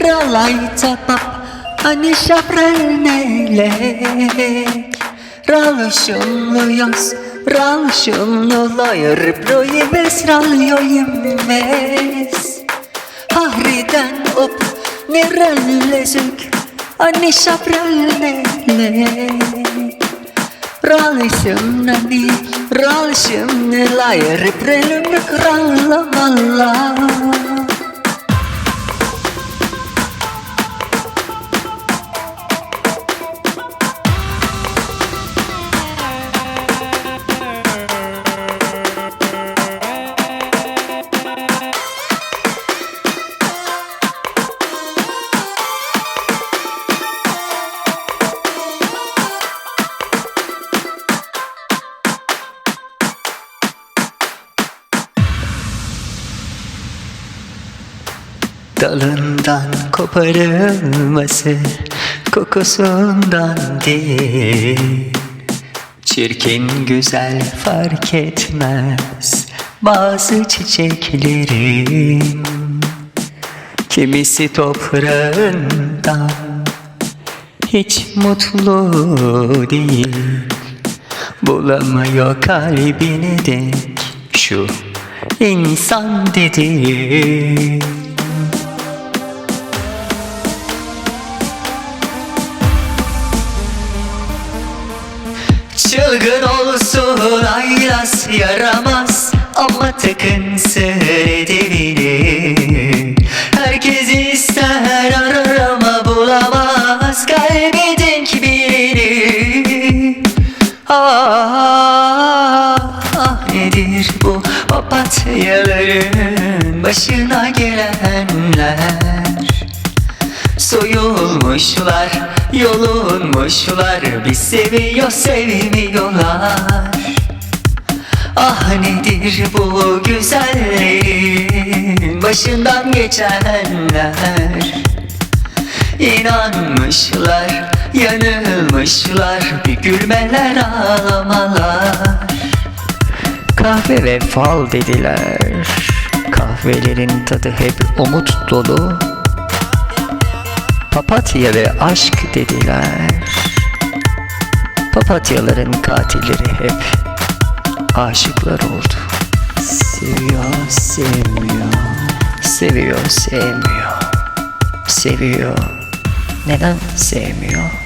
Neralaita pap Ani shaprelnele Ralshunlu yas Ralshunlu loyer Proyemes ralyoyemes Harridan op Nerallezük Ani shaprelnele Ralışım nani Ralışım neler Prelümlük rallamalla Dalından koparılması kokusundan değil. Çirkin güzel fark etmez bazı çiçeklerin. Kimisi toprağından hiç mutlu değil. Bulamıyor kalbine denk şu insan dediğin Çılgın olsun aylas yaramaz. Ama takınsın edebilir Herkes ister arar ama bulamaz. Kalbi denk birini. Ah, ah nedir bu papatyaların başına gelenler? Soyulmuşlar, yolunmuşlar Bir seviyor sevmiyorlar. Ah nedir bu güzellerin başından geçenler? İnanmışlar, yanılmışlar Bir gülmeler ağlamalar. Kahve ve fal dediler. Kahvelerin tadı hep umut dolu Papatya ve aşk dediler. Papatyaların katilleri hep aşıklar oldu. Seviyor, sevmiyor. Seviyor, sevmiyor. Seviyor. Neden sevmiyor?